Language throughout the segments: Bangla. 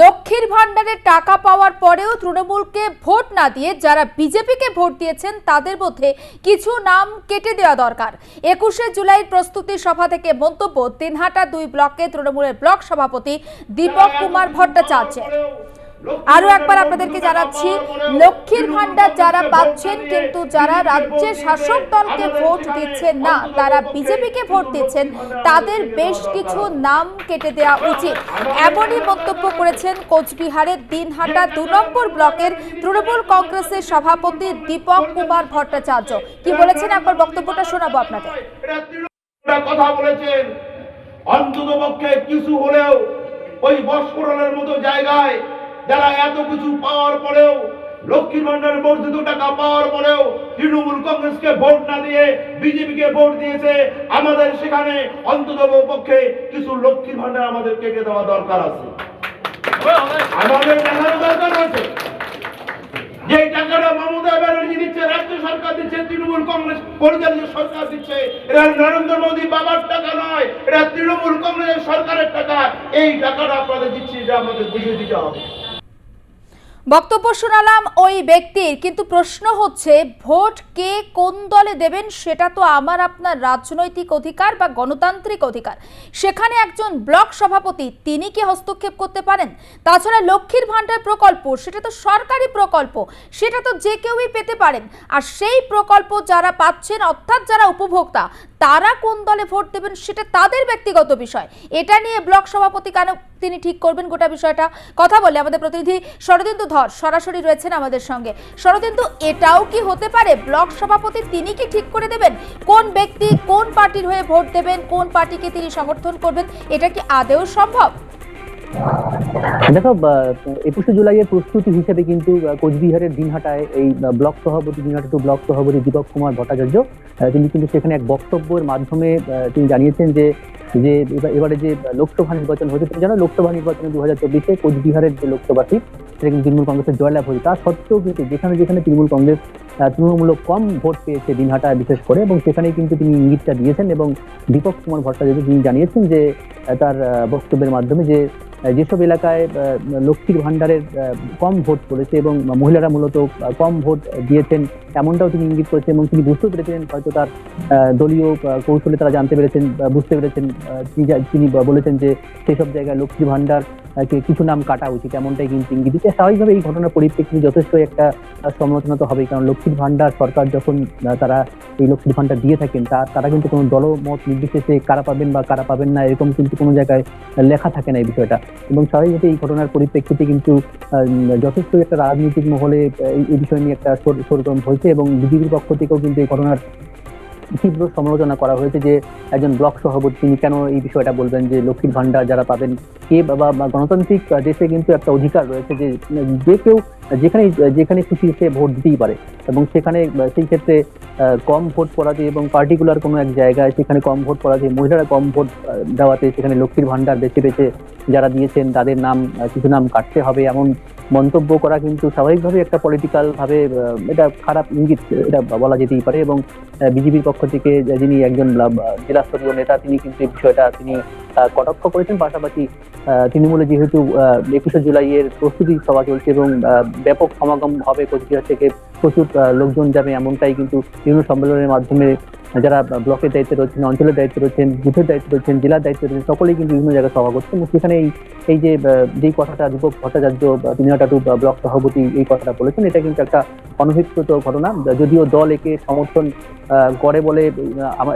লক্ষ্মীর ভাণ্ডারের টাকা পাওয়ার পরেও তৃণমূলকে ভোট না দিয়ে যারা বিজেপিকে ভোট দিয়েছেন, তাদের মধ্যে কিছু নাম কেটে দেওয়া দরকার। একুশে জুলাই প্রস্তুতি সভা থেকে মন্তব্য, তিনহাটা দুই ব্লকে তৃণমূলের ব্লক সভাপতি দীপক কুমার ভট্টাচার্যের আরও একবার আপনাদেরকে জানাচ্ছি, লক্ষ্মীর ভাণ্ডার যারা পাচ্ছেন কিন্তু যারা রাজ্যের শাসক দলকে ভোট দিচ্ছেন না, তারা বিজেপিকে ভোট দিচ্ছেন, তাদের বেশ কিছু নাম কেটে দেওয়া উচিত। এমনই মন্তব্য করেছেন কোচবিহারের দিনহাটা দু নম্বর ব্লকের তৃণমূল কংগ্রেসের সভাপতি দীপক কুমার ভট্টাচার্য। কি বলেছেন? একবার বক্তব্যটা শোনাবো আপনাদের। কথা বলেছেন কিছু হলেও ওই বস্ফোরণের মতো জায়গায় যারা এত কিছু পাওয়ার পরেও, লক্ষ্মীর ভান্ডারের বর্ধিত টাকা পাওয়ার পরেও তৃণমূল কংগ্রেসকে ভোট না দিয়ে বিজেপিকে ভোট দিয়েছে, আমাদের সেখানে অন্তত পক্ষে কিছু লক্ষ্মীর ভান্ডার আমাদের কেটে দেওয়া দরকার আছে। আমাদের দেখানো দরকার আছে। যে টাকাটা মমতা ব্যানার্জি দিচ্ছে, রাজ্য সরকার দিচ্ছে, তৃণমূল কংগ্রেস পরিচালিত সরকার দিচ্ছে নরেন্দ্র মোদী বাবার টাকা নয়, এটা তৃণমূল কংগ্রেসের সরকারের টাকা। এই টাকাটা আপনাদের দিচ্ছি, এটা আমাদের বুঝিয়ে দিতে হবে। বক্তব্য শোনালাম ওই ব্যক্তির, কিন্তু প্রশ্ন হচ্ছে, ভোট কে কোন দলে দেবেন সেটা তো আমার আপনার রাজনৈতিক অধিকার বা গণতান্ত্রিক অধিকার। সেখানে একজন ব্লক সভাপতি, তিনি কি হস্তক্ষেপ করতে পারেন? তাছাড়া লক্ষ্মীর ভাণ্ডার প্রকল্প, সেটা তো সরকারি প্রকল্প, সেটা তো যে কেউই পেতে পারেন। আর সেই প্রকল্প যারা পাচ্ছেন, অর্থাৎ যারা উপভোক্তা তারা কোন দলে ভোট দেবেন সেটা তাদের ব্যক্তিগত বিষয়। এটা নিয়ে ব্লক সভাপতি কেন তিনি ঠিক করবেন গোটা বিষয়টা? কথা বলে আমাদের প্রতিনিধি শরদিন্দু ধর সরাসরি রয়েছেন আমাদের সঙ্গে। শরদিন্দু, এটাও কি হতে পারে? ব্লক সভাপতি তিনি কি ঠিক করে দেবেন? কোন ব্যক্তি কোন পার্টির হয়ে ভোট দেবেন? কোন পার্টিকে তিনি সমর্থন করবেন? এটা কি আদেও সম্ভব? দেখো একুশে জুলাইয়ের প্রস্তুতি হিসেবে কিন্তু কোচবিহারের দিনহাটায় এই ব্লক সভাপতি দিনহাটা টু ব্লক সভাপতি দীপক কুমার ভট্টাচার্য তিনি কিন্তু সেখানে এক বক্তব্যের মাধ্যমে তিনি জানিয়েছেন যে যে এবা- এবারে যে লোকসভা নির্বাচন হয়েছে তুমি জানো লোকসভা নির্বাচনে দু হাজার চব্বিশে কোচবিহারের যে লোকসভা সিট কিন্তু তৃণমূল কংগ্রেসের জয়লাভ হয়েছে। তা সত্ত্বেও কিন্তু যেখানে যেখানে তৃণমূল কংগ্রেস আহ, তুলনামূলক কম ভোট পেয়েছে দিনহাটা বিশেষ করে এবং সেখানেই কিন্তু তিনি ইঙ্গিতটা দিয়েছেন এবং দীপক কুমার ভট্টাচার্য তিনি জানিয়েছেন যে তার বক্তব্যের মাধ্যমে যে যেসব এলাকায় লক্ষ্মীর ভাণ্ডারের কম ভোট পড়েছে এবং মহিলারা মূলত কম ভোট দিয়েছেন, এমনটাও তিনি ইঙ্গিত করেছেন এবং তিনি বুঝতে পেরেছেন, হয়তো তার দলীয় কৌশলে তারা জানতে পেরেছেন বুঝতে পেরেছেন তিনি বলেছেন যে সেসব জায়গায় লক্ষ্মীর ভাণ্ডার কিছু নাম কাটা উচিত, এমনটাই কিন্তু ইঙ্গিত দিচ্ছে। স্বাভাবিকভাবে এই ঘটনার পরিপ্রেক্ষিতে যথেষ্ট একটা সমালোচনা তো হবেই, কারণ লক্ষ্মীর ভাণ্ডার সরকার যখন তারা এই লক্ষ্মীর ভাণ্ডার দিয়ে থাকেন তারা কিন্তু কোনো দলমত নির্বিশেষে কারা পাবেন বা কারা পাবেন না, এরকম কিন্তু কোনো জায়গায় লেখা থাকে না এই বিষয়টা। এবং স্বাভাবিকভাবে এই ঘটনার পরিপ্রেক্ষিতে কিন্তু যথেষ্ট একটা রাজনৈতিক মহলে এই- বিষয় নিয়ে একটা সর- সরগরম হয়েছে এবং বিজেপির পক্ষ থেকেও কিন্তু এই ঘটনার তীব্র সমালোচনা করা হয়েছে যে একজন ব্লক সভাপতি তিনি কেন এই বিষয়টা বলবেন যে লক্ষ্মীর ভান্ডার যারা পাবেন, কে বা গণতান্ত্রিক দেশে কিন্তু একটা অধিকার রয়েছে যে যে কেউ যেখানে যেখানে খুশি সে ভোট দিতেই পারে। এবং সেখানে, সেই ক্ষেত্রে কম ভোট পড়াতে এবং পার্টিকুলার কোনো এক জায়গায় সেখানে কম ভোট পড়াতে মহিলারা কম ভোট দেওয়াতে সেখানে লক্ষ্মীর ভাণ্ডার বেছে বেছে যারা দিয়েছেন, তাদের নাম, কিছু নাম কাটতে হবে এমন মন্তব্য করা কিন্তু স্বাভাবিকভাবে একটা পলিটিক্যাল ভাবে এটা খারাপ ইঙ্গিত, এটা বলা যেতেই পারে। এবং বিজেপির পক্ষ থেকে যিনি একজন লা- জেলা স্তরীয় নেতা, তিনি কিন্তু এই বিষয়টা, তিনি কটাক্ষ করেছেন। পাশাপাশি তৃণমূলে যেহেতু একুশে জুলাইয়ের প্রস্তুতি সভা চলছে এবং ব্যাপক সমাগম হবে কোচবিহার থেকে। প্রচুর লোকজন যাবে এমনটাই কিন্তু বিভিন্ন সম্মেলনের মাধ্যমে যারা ব্লকের দায়িত্বে রয়েছেন, অঞ্চলের দায়িত্বে রয়েছেন, বুথের দায়িত্বে রয়েছেন, জেলার দায়িত্বে রয়েছেন, সকলেই কিন্তু বিভিন্ন জায়গায় সভা করছেন সেখানে এই এই যে যেই কথাটা দীপক ভট্টাচার্য তিনহাটাটু ব্লক সভাপতি এই কথাটা বলেছেন, এটা কিন্তু একটা অনভিপ্রেত ঘটনা। যদিও দল একে সমর্থন করে বলে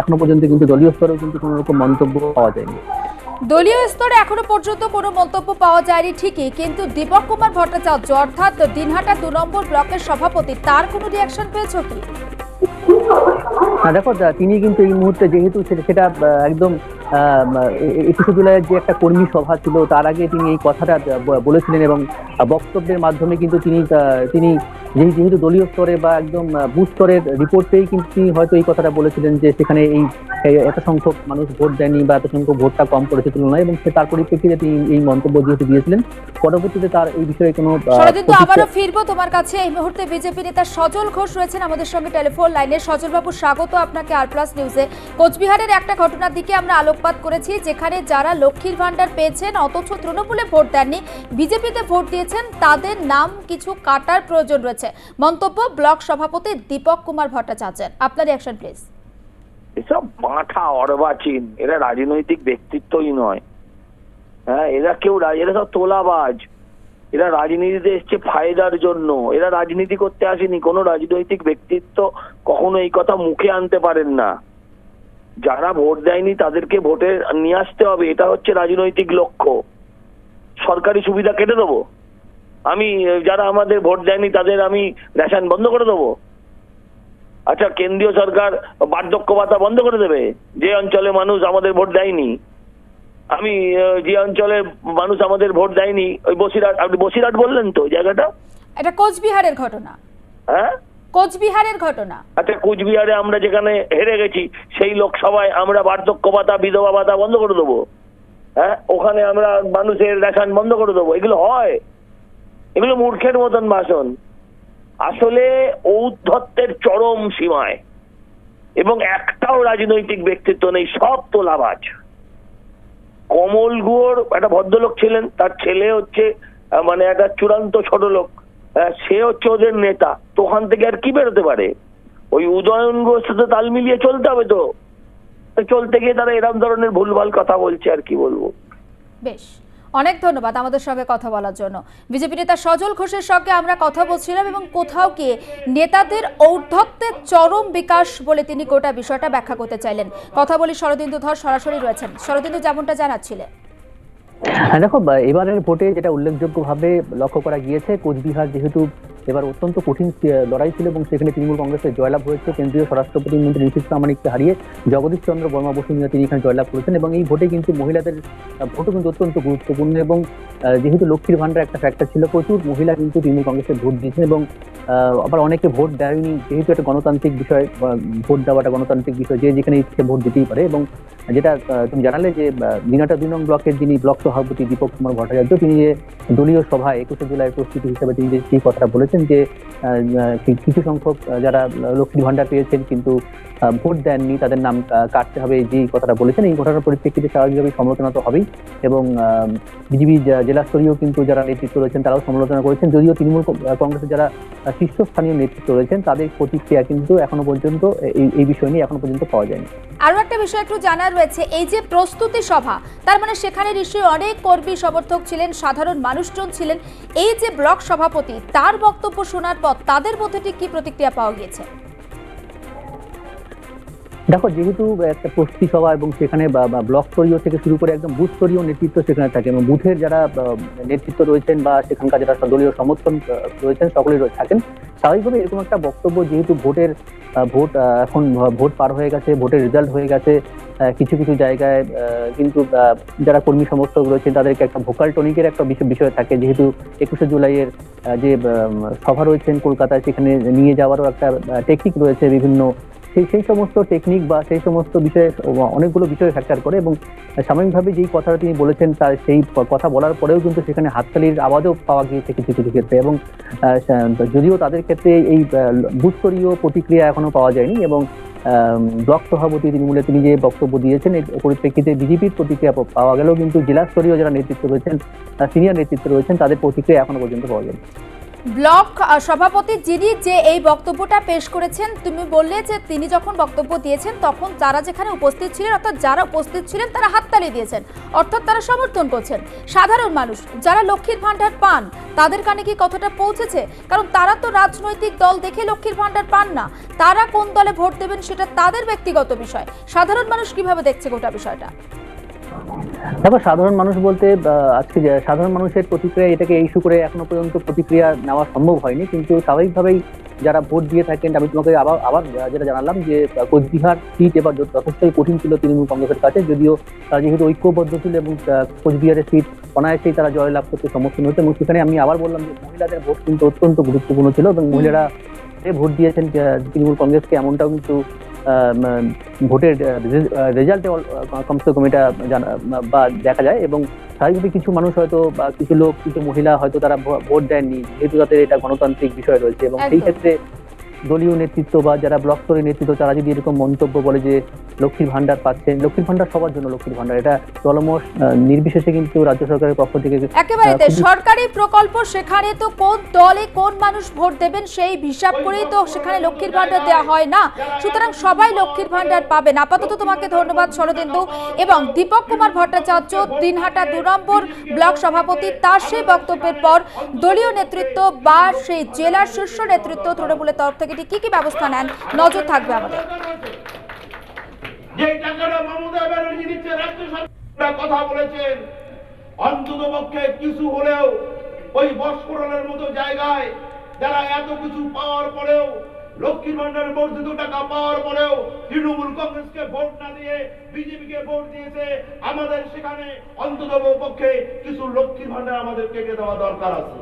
এখনও পর্যন্ত কিন্তু দলীয় স্তরেও কিন্তু কোনো রকম মন্তব্য পাওয়া যায়নি। দলীয় স্তরে এখনও পর্যন্ত কোনো মন্তব্য পাওয়া যায়নি, ঠিকই। কিন্তু দীপক কুমার ভট্টাচার্য অর্থাৎ দিনহাটা দু নম্বর ব্লকের সভাপতি, তার কোনো রিয়াকশন পেয়েছ কি? না দেখো তিনি কিন্তু এই মুহূর্তে যেহেতু সেটা একদম একুশে জুলাইয়ের যে একটা কর্মী সভা ছিল, তার আগে তিনি এই কথাটা বলেছিলেন এবং বক্তব্যের মাধ্যমে কিন্তু তিনি তিনি যেহেতু দলীয় স্তরে বা একদম বুথ স্তরের রিপোর্ট পেয়েই কিন্তু তিনি হয়তো এই কথাটা বলেছিলেন যে সেখানে এই এত সংখ্যক মানুষ ভোট দেয়নি বা এত সংখ্যক ভোটটা কম করেছে তুলনায় এবং সে তার পরিপ্রেক্ষিতে তিনি এই মন্তব্য যেহেতু দিয়েছিলেন। পরবর্তীতে তার এই বিষয়ে কোনো আহ, আবারও ফিরবো তোমার কাছে। এই মুহূর্তে বিজেপি নেতা সজল ঘোষ রয়েছেন আমাদের সঙ্গে টেলিফোন লাইনে। সজল বাবু স্বাগত আপনাকে আর প্লাস নিউজে কোচবিহারের একটা ঘটনার দিকে আমরা আলোকপাত করেছি যেখানে যারা লক্ষ্মীর ভান্ডার পেয়েছেন অথচ তৃণমূলে ভোট দেননি বিজেপিতে ভোট দিয়েছেন তাদের নাম কিছু কাটার প্রয়োজন রয়েছে। মন্তব্য ব্লক সভাপতি দীপক কুমার ভট্টাচার্যের। আপনার রিয়াকশন প্লিজ এসব মাথা অর্বাচীন এরা রাজনৈতিক ব্যক্তিত্বই নয়। হ্যাঁ এরা কেউ এরা সব তোলাবাজ। এরা রাজনীতিতে এসছে ফায়দার জন্য। এরা রাজনীতি করতে আসেনি। কোনো রাজনৈতিক ব্যক্তিত্ব কখনো এই কথা মুখে আনতে পারেন না। যারা ভোট দেয়নি তাদেরকে ভোটে নিয়ে আসতে হবে। এটা হচ্ছে রাজনৈতিক লক্ষ্য। সরকারি সুবিধা কেটে দেবো? আমি যারা আমাদের ভোট দেয়নি তাদের আমি রেশন বন্ধ করে দেবো। আচ্ছা কেন্দ্রীয় সরকার বার্ধক্য ভাতা বন্ধ করে দেবে? যে অঞ্চলে মানুষ আমাদের ভোট দেয়নি। আমি যে অঞ্চলে মানুষ আমাদের ভোট দেয়নি ওই বসিরহাট আপনি বসিরহাট বললেন তো জায়গাটা? এটা কোচবিহারের ঘটনা। হ্যাঁ? কোচবিহারের ঘটনা। আচ্ছা কুচবিহারে আমরা যেখানে হেরে গেছি সেই লোকসভায় আমরা বার্ধক্য ভাতা বিধবা ভাতা বন্ধ করে দেবো। হ্যাঁ? ওখানে আমরা মানুষের রেশন বন্ধ করে দেবো। এগুলো হয়। এগুলো মূর্খের মতন ভাষণ। আসলে ঔদ্ধত্যের চরম সীমায় এবং একটাও রাজনৈতিক ব্যক্তিত্ব নেই, সব তোলাবাজ। কমল গুয়োর একটা ভদ্রলোক ছিলেন, তার ছেলে হচ্ছে মানে একটা চূড়ান্ত ছোট লোক সে হচ্ছে ওদের নেতা। তো ওখান থেকে আর কি বেরোতে পারে? ওই উদয়ন ঘোষ সাথে তাল মিলিয়ে চলতে হবে তো। চলতে গিয়ে তারা এরকম ধরনের ভুলভাল কথা বলছে আর কি বলব। বেশ। অনেক ধন্যবাদ আমাদের সঙ্গে কথা বলার জন্য। বিজেপি নেতা সজল ঘোষের সঙ্গে আমরা কথা বলছিলাম এবং কোথাও গিয়ে নেতাদের ঔদ্ধত্যের চরম বিকাশ বলে তিনি গোটা বিষয়টা ব্যাখ্যা করতে চাইলেন। কথা বলি শরদিন্দু ধর, সরাসরি রয়েছেন। শরদিন্দু, যেমনটা জানাচ্ছিলেন হ্যাঁ দেখো এবারের ভোটে যেটা উল্লেখযোগ্যভাবে লক্ষ্য করা গিয়েছে, কোচবিহার যেহেতু এবার অত্যন্ত কঠিন লড়াই ছিল এবং সেখানে তৃণমূল কংগ্রেসের জয়লাভ হয়েছে। কেন্দ্রীয় স্বরাষ্ট্র প্রতিমন্ত্রী নীতিশ প্রামাণিককে হারিয়ে জগদীশ চন্দ্র বর্মা বসুনিয়া তিনি এখানে জয়লাভ করেছেন এবং এই ভোটে কিন্তু মহিলাদের ভোটও কিন্তু অত্যন্ত গুরুত্বপূর্ণ এবং যেহেতু লক্ষ্মীর ভান্ডার একটা ফ্যাক্টর ছিল প্রচুর, মহিলা কিন্তু তৃণমূল কংগ্রেসে ভোট দিয়েছেন এবং আবার অনেকে ভোট দেয়নি। যেহেতু একটা গণতান্ত্রিক বিষয় ভোট দেওয়াটা গণতান্ত্রিক বিষয়, যে যেখানে ইচ্ছে ভোট দিতেই পারে এবং যেটা তুমি জানালে যে দিনাটা দুই নং ব্লকের যিনি ব্লক সভাপতি দীপক কুমার ভট্টাচার্য, তিনি যে দলীয় সভায় একুশে জুলাইয়ের প্রস্তুতি হিসেবে তিনি যে কথাটা বলেছেন যে আহ, কি- কিছু সংখ্যক যারা লক্ষ্মীর ভান্ডার পেয়েছেন কিন্তু ভোট দেননি তাদের নাম কাটতে হবে যে কথাটা বলেছেন এই ঘটনার পরিপ্রেক্ষিতে স্বাভাবিকভাবে সমালোচনা তো হবেই এবং বিজেপি জেলা স্তরীয় কিন্তু যারা নেতৃত্ব রয়েছেন তারাও সমালোচনা করেছেন। যদিও তৃণমূল কংগ্রেসের যারা শীর্ষস্থানীয় নেতৃত্ব রয়েছেন তাদের প্রতিক্রিয়া কিন্তু এখনও পর্যন্ত এই বিষয় নিয়ে এখনও পর্যন্ত পাওয়া যায়নি। আরও একটা বিষয় একটু জানার রয়েছে এই যে প্রস্তুতি সভা তার মানে সেখানে নিশ্চয়ই অনেক কর্মী সমর্থক ছিলেন সাধারণ মানুষজন ছিলেন এই যে ব্লক সভাপতি তার বক্তব্য শোনার পর তাদের মধ্যে ঠিক কি প্রতিক্রিয়া পাওয়া গিয়েছে? দেখো, যেহেতু একটা প্রস্তুতি সভা এবং সেখানে ব্লক স্তরীয় থেকে শুরু করে একদম বুথ স্তরীয় নেতৃত্ব সেখানে থাকে এবং বুথের যারা নেতৃত্ব রয়েছেন বা সেখানকার যারা দলীয় সমর্থন রয়েছেন, সকলেই থাকেন। স্বাভাবিকভাবে এরকম একটা বক্তব্য যেহেতু ভোটের ভোট এখন ভোট পার হয়ে গেছে, ভোটের রেজাল্ট হয়ে গেছে কিছু কিছু জায়গায় কিন্তু যারা কর্মী সমর্থক রয়েছেন তাদেরকে একটা ভোকাল টনিকের একটা বিষয় থাকে। যেহেতু একুশে জুলাইয়ের যে সভা রয়েছেন কলকাতায়, সেখানে নিয়ে যাওয়ারও একটা টেকনিক রয়েছে বিভিন্ন। সেই সেই সমস্ত টেকনিক বা সেই সমস্ত বিষয়ে, অনেকগুলো বিষয় ফ্যাক্টর করে এবং সাময়িকভাবে যেই কথাটা তিনি বলেছেন, তার সেই কথা বলার পরেও কিন্তু সেখানে হাততালির আওয়াজও পাওয়া গিয়েছে কিছু কিছু ক্ষেত্রে এবং যদিও তাদের ক্ষেত্রে এই বুস্তরীয় প্রতিক্রিয়া এখনও পাওয়া যায়নি এবং ব্লক সভাপতি তিনি মূলে তিনি যে বক্তব্য দিয়েছেন, এর পরিপ্রেক্ষিতে বিজেপির প্রতিক্রিয়া পাওয়া গেলেও কিন্তু জেলা স্তরীয় যারা নেতৃত্ব রয়েছেন সিনিয়র নেতৃত্ব রয়েছেন, তাদের প্রতিক্রিয়া এখনও পর্যন্ত পাওয়া যায়নি। ব্লক সভাপতি যিনি যে এই বক্তব্যটা পেশ করেছেন, তুমি বললে যে তিনি যখন বক্তব্য দিয়েছেন, তখন যারা যেখানে উপস্থিত ছিলেন, অর্থাৎ যারা উপস্থিত ছিলেন, তারা হাততালি দিয়েছেন। অর্থাৎ তারা সমর্থন করছেন। সাধারণ মানুষ, যারা লক্ষ্মীর ভাণ্ডার পান, তাদের কানে কি কথাটা পৌঁছেছে? কারণ তারা তো রাজনৈতিক দল দেখে লক্ষ্মীর ভান্ডার পান না। তারা কোন দলে ভোট দেবেন, সেটা তাদের ব্যক্তিগত বিষয়। সাধারণ মানুষ কীভাবে দেখছে গোটা বিষয়টা? দেখো সাধারণ মানুষ বলতে আজকে সাধারণ মানুষের প্রতিক্রিয়া এটাকে ইস্যু করে এখনও পর্যন্ত প্রতিক্রিয়া নেওয়া সম্ভব হয়নি। কিন্তু স্বাভাবিকভাবেই যারা ভোট দিয়ে থাকেন, আমি তোমাকে আবার আবার যেটা জানালাম যে কোচবিহার সিট এবার যথ- যথেষ্টই কঠিন ছিল তৃণমূল কংগ্রেসের কাছে। যদিও তারা যেহেতু ঐক্যবদ্ধ ছিল এবং কোচবিহারের সিট অনায়াসেই তারা জয়লাভ করতে সমর্থন হয়েছে। এবং সেখানে আমি আবার বললাম যে, মহিলাদের ভোট কিন্তু অত্যন্ত গুরুত্বপূর্ণ ছিল এবং মহিলারা ভোট দিয়েছেন তৃণমূল কংগ্রেসকে, এমনটাও কিন্তু ভোটের রেজাল্টে কমসে কম এটা বা দেখা যায় এবং স্বাভাবিকভাবে কিছু মানুষ হয়তো বা কিছু লোক কিছু মহিলা হয়তো তারা ভোট দেননি যেহেতু তাদের এটা গণতান্ত্রিক বিষয় রয়েছে এবং সেই ক্ষেত্রে দলীয় নেতৃত্ব বা যারা ব্লক স্তরের নেতৃত্ব তারা যদি এরকম মন্তব্য বলে যে লক্ষ্মীর ভান্ডার পাচ্ছেন লক্ষ্মীর ভান্ডার সবার জন্য লক্ষ্মীর ভান্ডার এটা জলমস আহ, নির্বিশেষে কিন্তু রাজ্য সরকারের পক্ষ থেকে একেবারে সরকারি প্রকল্প সেখানে তো কোন দলে কোন মানুষ ভোট দেবেন সেই হিসাব করেই তো সেখানে লক্ষ্মীর ভান্ডার দেওয়া হয় না। সুতরাং সবাই লক্ষ্মীর ভান্ডার পাবেন। আপাতত তোমাকে ধন্যবাদ শরদিন্দু। এবং দীপক কুমার ভট্টাচার্য দিনহাটা দু নম্বর ব্লক সভাপতি তার সেই বক্তব্যের পর দলীয় নেতৃত্ব বা সেই জেলার শীর্ষ নেতৃত্ব তৃণমূলের তরফ থেকে ঠিক কি কি ব্যবস্থা নেন, নজর থাকবে আমাদের। যে টাকাটা মমতা ব্যানার্জি দিচ্ছে, রাজ্য সরকার কথা বলেছেন। অন্তত পক্ষে কিছু হলেও ওই বস্ফোরণের মতো জায়গায় যারা এত কিছু পাওয়ার পরেও, লক্ষ্মীর ভান্ডার বর্ধিত টাকা পাওয়ার পরেও তৃণমূল কংগ্রেসকে ভোট না দিয়ে বিজেপিকে ভোট দিয়েছে, আমাদের সেখানে অন্তত পক্ষে কিছু লক্ষ্মীর ভান্ডার আমাদের কেটে দেওয়া দরকার আছে।